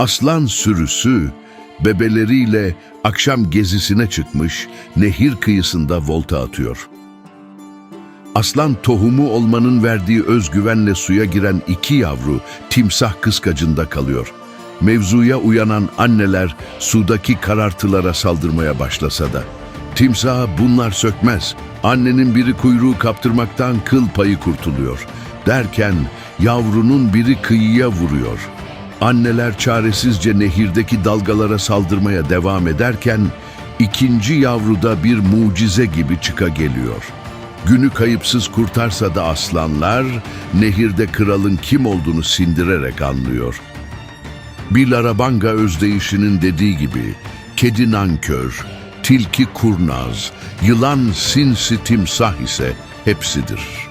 Aslan sürüsü bebeleriyle akşam gezisine çıkmış nehir kıyısında volta atıyor. Aslan tohumu olmanın verdiği özgüvenle suya giren iki yavru timsah kıskacında kalıyor. Mevzuya uyanan anneler sudaki karartılara saldırmaya başlasa da. Timsaha bunlar sökmez. Annenin biri kuyruğu kaptırmaktan kıl payı kurtuluyor. Derken yavrunun biri kıyıya vuruyor. Anneler çaresizce nehirdeki dalgalara saldırmaya devam ederken ikinci yavru da bir mucize gibi çıka geliyor. Günü kayıpsız kurtarsa da aslanlar nehirde kralın kim olduğunu sindirerek anlıyor. Bir Larabanga özdeyişinin dediği gibi kedi nankör, tilki kurnaz, yılan sinsi timsah ise hepsidir.''